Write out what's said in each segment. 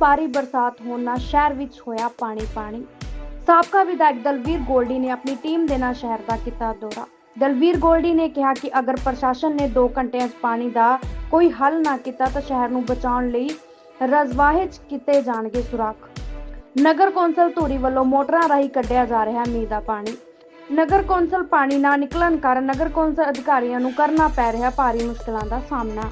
ਭਾਰੀ ਬਰਸਾਤ ਹੋਣ ਨਾਲ ਸ਼ਹਿਰ ਵਿੱਚ ਹੋਇਆ ਪਾਣੀ ਪਾਣੀ। ਸਾਬਕਾ ਵਿਧਾਇਕ ਦਲਵੀਰ ਗੋਲਡੀ ਨੇ ਆਪਣੀ ਟੀਮ ਦੇ ਨਾਲ ਸ਼ਹਿਰ ਦਾ ਕੀਤਾ ਦੌਰਾ। ਦਲਵੀਰ ਗੋਲਡੀ ਨੇ ਕਿਹਾ ਕਿ ਅਗਰ ਪ੍ਰਸ਼ਾਸਨ ਨੇ 2 ਘੰਟਿਆਂ 'ਚ ਪਾਣੀ ਦਾ ਕੋਈ ਹੱਲ ਨਾ ਕੀਤਾ ਤਾਂ ਸ਼ਹਿਰ ਨੂੰ ਬਚਾਉਣ ਲਈ ਰਜ਼ਵਾਹੇ 'ਚ ਕੀਤੇ ਜਾਣਗੇ ਸੁਰਾਖ। ਨਗਰ ਕੌਂਸਲ ਧੂਰੀ ਵੱਲੋਂ ਮੋਟਰਾਂ ਰਾਹੀਂ ਕੱਢਿਆ ਜਾ ਰਿਹਾ ਮੀਂਹ ਦਾ ਪਾਣੀ। ਨਗਰ ਕੌਂਸਲ ਪਾਣੀ ਨਾ ਨਿਕਲਣ ਕਾਰਨ ਨਗਰ ਕੌਂਸਲ ਅਧਿਕਾਰੀਆਂ ਨੂੰ ਕਰਨਾ ਪੈ ਰਿਹਾ ਭਾਰੀ ਮੁਸ਼ਕਲਾਂ ਦਾ ਸਾਹਮਣਾ।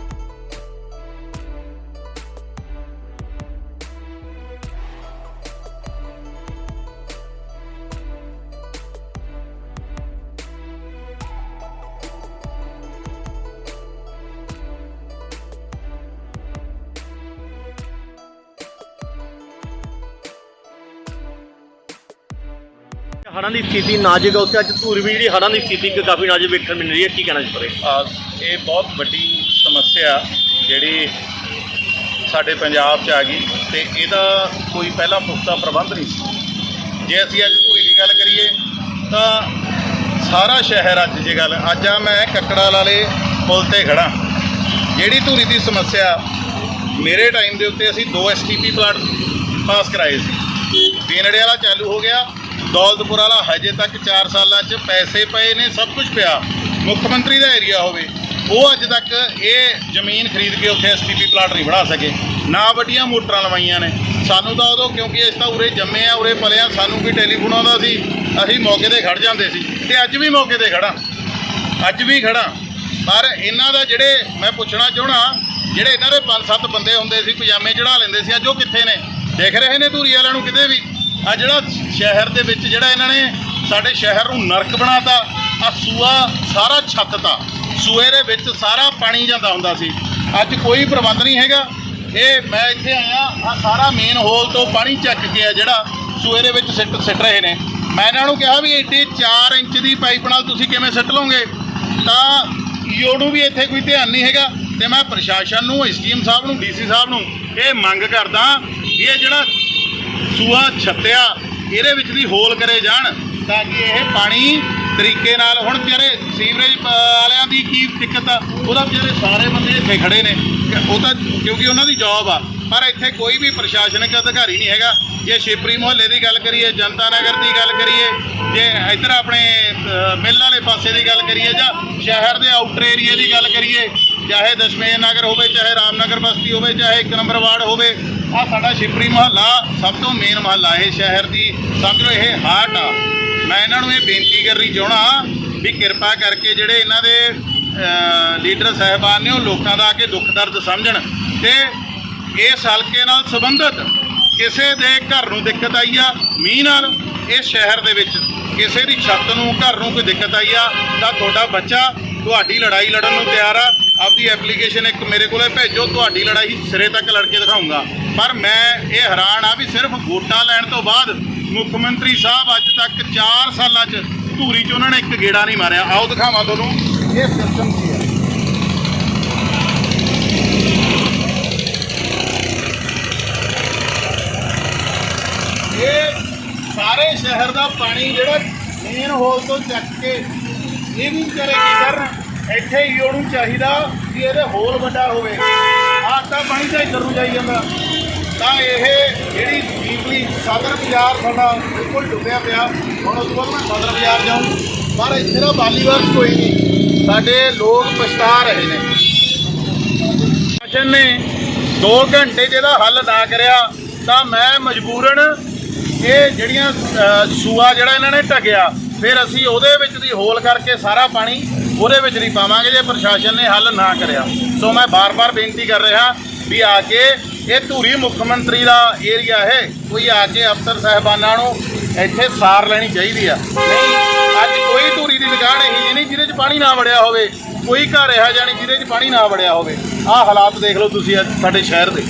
ਹੜ੍ਹਾਂ ਦੀ ਸਥਿਤੀ ਨਾਜ਼ੁਕ ਹੈ ਉੱਥੇ ਅੱਜ ਧੂਰੀ ਵੀ ਜਿਹੜੀ ਹੜ੍ਹਾਂ ਦੀ ਸਥਿਤੀ ਕਿ ਕਾਫੀ ਨਾਜ਼ੁਕ ਵੇਖਣ ਮਿਲ ਰਹੀ ਹੈ ਕੀ ਕਹਿਣਾ ਚਾਹੁੰਦੇ ਆ, ਇਹ ਬਹੁਤ ਵੱਡੀ ਸਮੱਸਿਆ ਜਿਹੜੀ ਸਾਡੇ ਪੰਜਾਬ 'ਚ ਆ ਗਈ ਤੇ ਇਹਦਾ ਕੋਈ ਪਹਿਲਾ ਪੁਖਤਾ ਪ੍ਰਬੰਧ ਨਹੀਂ ਸੀ। ਜੇ ਅਸੀਂ ਅੱਜ ਧੂਰੀ ਦੀ ਗੱਲ ਕਰੀਏ ਤਾਂ ਸਾਰਾ ਸ਼ਹਿਰ ਅੱਜ ਜੇ ਗੱਲ ਅੱਜ ਆ ਮੈਂ ਕੱਕੜਾ ਵਾਲੇ ਪੁਲ ਤੇ ਖੜਾ ਜਿਹੜੀ ਧੂਰੀ ਦੀ ਸਮੱਸਿਆ ਮੇਰੇ ਟਾਈਮ ਦੇ ਉੱਤੇ ਅਸੀਂ ਦੋ ਐਸਟੀਪੀ ਪਲਾਟ ਪਾਸ ਕਰਾਏ ਸੀ। ਬੇਨੜੇ ਵਾਲਾ ਚਾਲੂ ਹੋ ਗਿਆ ਦੌਲਤਪੁਰ ਵਾਲਾ ਹਜੇ ਤੱਕ 4 ਸਾਲਾਂ 'ਚ ਪੈਸੇ ਪਏ ਨੇ, ਸਭ ਕੁਝ ਪਿਆ। ਮੁੱਖ ਮੰਤਰੀ ਦਾ ਏਰੀਆ ਹੋਵੇ, ਉਹ ਅੱਜ ਤੱਕ ਇਹ ਜ਼ਮੀਨ ਖਰੀਦ ਕੇ ਉੱਥੇ ਐਸਟੀਪੀ ਪਲਾਟ ਨਹੀਂ ਬਣਾ ਸਕੇ। ਨਾ ਵੱਡੀਆਂ ਮੋਟਰਾਂ ਲਵਾਈਆਂ ਨੇ। ਸਾਨੂੰ ਤਾਂ ਉਦੋਂ ਕਿਉਂਕਿ ਇਸ ਤਾਂ ਉਰੇ ਜੰਮੇ ਆ, ਉਰੇ ਪਲੇ ਆ ਸਾਨੂੰ ਕੋਈ ਟੈਲੀਫੋਨ ਆਉਂਦਾ ਸੀ, ਅਸੀਂ ਮੌਕੇ ਤੇ ਖੜ ਜਾਂਦੇ ਸੀ। ਤੇ ਅੱਜ ਵੀ ਮੌਕੇ ਤੇ ਖੜਾ ਅੱਜ ਵੀ ਖੜਾ ਪਰ ਇਹਨਾਂ ਦਾ ਜਿਹੜੇ, ਮੈਂ ਪੁੱਛਣਾ ਚਾਹਣਾ ਜਿਹੜੇ ਇਹਨਾਂ ਦੇ ਪੰਜ ਸੱਤ ਬੰਦੇ ਹੁੰਦੇ ਸੀ, ਪਜਾਮੇ ਚੜਾ ਲੈਂਦੇ ਸੀ, ਅੱਜ ਉਹ ਕਿੱਥੇ ਨੇ? ਦੇਖ ਰਹੇ ਨੇ ਧੂਰੀ ਵਾਲਿਆਂ ਨੂੰ ਕਿਤੇ ਵੀ? ਆ ਜਿਹੜਾ ਸ਼ਹਿਰ ਦੇ ਵਿੱਚ ਜਿਹੜਾ ਇਹਨਾਂ ਨੇ ਸਾਡੇ ਸ਼ਹਿਰ ਨੂੰ ਨਰਕ ਬਣਾਤਾ, ਆ ਸੂਆ ਸਾਰਾ ਛੱਤਤਾ ਸੂਏ ਦੇ ਵਿੱਚ ਸਾਰਾ ਪਾਣੀ ਜਾਂਦਾ ਹੁੰਦਾ ਸੀ। ਅੱਜ ਕੋਈ ਪ੍ਰਬੰਧ ਨਹੀਂ ਹੈਗਾ। ਇਹ ਮੈਂ ਇੱਥੇ ਆਇਆ, ਆ ਸਾਰਾ ਮੇਨ ਹੋਲ ਤੋਂ ਪਾਣੀ ਚੱਕ ਕੇ ਆ ਜਿਹੜਾ ਸੂਏ ਦੇ ਵਿੱਚ ਸਿੱਟ ਸਿੱਟ ਰਹੇ ਨੇ। ਮੈਂ ਇਹਨਾਂ ਨੂੰ ਕਿਹਾ ਵੀ ਏਡੀ 4 ਇੰਚ ਦੀ ਪਾਈਪ ਨਾਲ ਤੁਸੀਂ ਕਿਵੇਂ ਸਿੱਟ ਲਓਗੇ? ਤਾਂ ਈਓ ਨੂੰ ਵੀ ਇੱਥੇ ਕੋਈ ਧਿਆਨ ਨਹੀਂ ਹੈਗਾ। ਤੇ ਮੈਂ ਪ੍ਰਸ਼ਾਸਨ ਨੂੰ ਐਸਡੀਐਮ ਸਾਹਿਬ ਨੂੰ ਡੀਸੀ ਸਾਹਿਬ ਨੂੰ ਇਹ ਮੰਗ ਕਰਦਾ ਵੀ ਇਹ ਜਿਹੜਾ ਸੂਆ ਛੱਤਿਆ, ਇਹਦੇ ਵਿੱਚ ਦੀ ਹੋਲ ਕਰੇ ਜਾਣ ਤਾਂ ਕਿ ਇਹ ਪਾਣੀ ਤਰੀਕੇ ਨਾਲ, ਹੁਣ ਵਿਚਾਰੇ ਸੀਵਰੇਜ ਵਾਲਿਆਂ ਦੀ ਕੀ ਦਿੱਕਤ ਆ? ਉਹਦਾ ਵਿਚਾਰੇ ਸਾਰੇ ਬੰਦੇ ਇੱਥੇ ਖੜੇ ਨੇ। ਉਹ ਤਾਂ, ਕਿਉਂਕਿ ਉਹਨਾਂ ਦੀ ਜੌਬ ਆ। ਪਰ ਇੱਥੇ ਕੋਈ ਵੀ ਪ੍ਰਸ਼ਾਸਨਿਕ ਅਧਿਕਾਰੀ ਨਹੀਂ ਹੈਗਾ। ਜੇ ਸ਼ਿਪਰੀ ਮੁਹੱਲੇ ਦੀ ਗੱਲ ਕਰੀਏ, ਜਨਤਾ ਨਗਰ ਦੀ ਗੱਲ ਕਰੀਏ, ਜੇ ਇੱਧਰ ਆਪਣੇ ਮਿੱਲ ਵਾਲੇ ਪਾਸੇ ਦੀ ਗੱਲ ਕਰੀਏ ਜਾਂ ਸ਼ਹਿਰ ਦੇ ਆਊਟਰ ਏਰੀਆ ਦੀ ਗੱਲ ਕਰੀਏ, ਚਾਹੇ ਦਸ਼ਮੇਸ਼ ਨਗਰ ਹੋਵੇ, ਚਾਹੇ ਰਾਮਨਗਰ ਬਸਤੀ ਹੋਵੇ, ਚਾਹੇ ਇੱਕ ਨੰਬਰ ਵਾਰਡ ਹੋਵੇ ਆ ਸਾਡਾ ਸ਼ਿਪਰੀ ਮਹੱਲਾ ਸਭ ਤੋਂ ਮੇਨ ਮੁਹੱਲਾ ਇਹ ਸ਼ਹਿਰ ਦੀ। ਸਮਝ ਲਓ ਇਹ ਹਾਰਟ ਆ। ਮੈਂ ਇਹਨਾਂ ਨੂੰ ਇਹ ਬੇਨਤੀ ਕਰਨੀ ਚਾਹਣਾ ਵੀ ਕਿਰਪਾ ਕਰਕੇ ਜਿਹੜੇ ਇਹਨਾਂ ਦੇ ਲੀਡਰ ਸਾਹਿਬਾਨ ਨੇ ਉਹ ਲੋਕਾਂ ਦਾ ਆ ਕੇ ਦੁੱਖ ਦਰਦ ਸਮਝਣ ਤੇ ਇਸ ਹਲਕੇ ਨਾਲ ਸੰਬੰਧਿਤ ਕਿਸੇ ਦੇ ਘਰ ਨੂੰ ਦਿੱਕਤ ਆਈ ਆ, ਮੀਂਹ ਨਾਲ ਇਸ ਸ਼ਹਿਰ ਦੇ ਵਿੱਚ ਕਿਸੇ ਦੀ ਛੱਤ ਨੂੰ, ਘਰ ਨੂੰ ਕੋਈ ਦਿੱਕਤ ਆਈ ਆ, ਤਾਂ ਤੁਹਾਡਾ ਬੱਚਾ ਤੁਹਾਡੀ ਲੜਾਈ ਲੜਨ ਨੂੰ ਤਿਆਰ ਆ। ਆਪਦੀ ਐਪਲੀਕੇਸ਼ਨ ਇੱਕ ਮੇਰੇ ਕੋਲੇ ਭੇਜੋ, ਤੁਹਾਡੀ ਲੜਾਈ ਸਿਰੇ ਤੱਕ ਲੜ ਕੇ ਦਿਖਾਊਂਗਾ। ਪਰ ਮੈਂ ਇਹ ਹੈਰਾਨ ਆ ਵੀ ਸਿਰਫ ਵੋਟਾਂ ਲੈਣ ਤੋਂ ਬਾਅਦ ਮੁੱਖ ਮੰਤਰੀ ਸਾਹਿਬ ਅੱਜ ਤੱਕ 4 ਸਾਲਾਂ 'ਚ ਧੂਰੀ 'ਚ ਉਹਨਾਂ ਨੇ ਇੱਕ ਗੇੜਾ ਨਹੀਂ ਮਾਰਿਆ। ਆਓ, ਦਿਖਾਵਾਂ ਤੁਹਾਨੂੰ। ਇਹ ਸਿਸਟਮ ਕੀ ਹੈ? ਇਹ ਸਾਰੇ ਸ਼ਹਿਰ ਦਾ ਪਾਣੀ ਜਿਹੜਾ ਮੇਨ ਹੋਲ ਤੋਂ ਚੱਕ ਕੇ ਇਹ ਵੀ ਕਰੇ ਕੀ ਕਰਨ ਇੱਥੇ ਹੀ ਉਹਨੂੰ ਚਾਹੀਦਾ ਕਿ ਇਹਦੇ ਹੋਲ ਵੱਡਾ ਹੋਵੇ। ਆਹ ਤਾਂ ਪਾਣੀ ਤਾਂ ਇੱਧਰ ਨੂੰ ਜਾਈ ਜਾਂਦਾ। ਤਾਂ ਇਹ ਜਿਹੜੀ ਡੀਪਲੀ ਸਦਰ ਬਾਜ਼ਾਰ ਸਾਡਾ ਬਿਲਕੁਲ ਡੁੱਬਿਆ ਪਿਆ। ਹੁਣ ਉਸ ਤੋਂ ਬਾਅਦ ਮੈਂ ਸਦਰ ਬਾਜ਼ਾਰ ਜਾਊਂ। ਪਰ ਇੱਥੇ ਦਾ ਵਾਲੀਵਾਰ ਕੋਈ ਨਹੀਂ। ਸਾਡੇ ਲੋਕ ਪਛਤਾ ਰਹੇ ਨੇ। ਪ੍ਰਸ਼ਾਸਨ ਨੇ 2 ਘੰਟੇ 'ਚ ਇਹਦਾ ਹੱਲ ਨਾ ਕਰਿਆ। ਤਾਂ ਮੈਂ ਮਜਬੂਰਨ ਇਹ ਜਿਹੜੀਆਂ ਸੂਆ ਜਿਹੜਾ ਇਹਨਾਂ ਨੇ ਢਕਿਆ, ਫਿਰ ਅਸੀਂ ਉਹਦੇ ਵਿੱਚ ਦੀ ਹੋਲ ਕਰਕੇ ਸਾਰਾ ਪਾਣੀ ਉਹਦੇ ਵਿੱਚ ਨਹੀਂ ਪਾਵਾਂਗੇ ਜੇ ਪ੍ਰਸ਼ਾਸਨ ਨੇ ਹੱਲ ਨਾ ਕਰਿਆ। ਸੋ ਮੈਂ ਬਾਰ-ਬਾਰ ਬੇਨਤੀ ਕਰ ਰਿਹਾ ਵੀ ਆ ਕੇ ਇਹ ਧੂਰੀ ਮੁੱਖ ਮੰਤਰੀ ਦਾ ਏਰੀਆ ਹੈ, ਕੋਈ ਆ ਕੇ ਅਫਸਰ ਸਾਹਿਬਾਨਾਂ ਨੂੰ ਇੱਥੇ ਸਾਰ ਲੈਣੀ ਚਾਹੀਦੀ ਆ। ਨਹੀਂ, ਅੱਜ ਕੋਈ ਧੂਰੀ ਦੀ ਦੁਕਾਨ ਇਹੀ ਜਿਹੀ ਨਹੀਂ ਜਿਹਦੇ 'ਚ ਪਾਣੀ ਨਾ ਵੜਿਆ ਹੋਵੇ। ਕੋਈ ਘਰ ਇਹੋ ਜਿਹਾ ਨਹੀਂ ਜਿਹਦੇ 'ਚ ਪਾਣੀ ਨਾ ਵੜਿਆ ਹੋਵੇ। ਆਹ ਹਾਲਾਤ ਦੇਖ ਲਓ ਤੁਸੀਂ ਅੱਜ ਸਾਡੇ ਸ਼ਹਿਰ ਦੇ।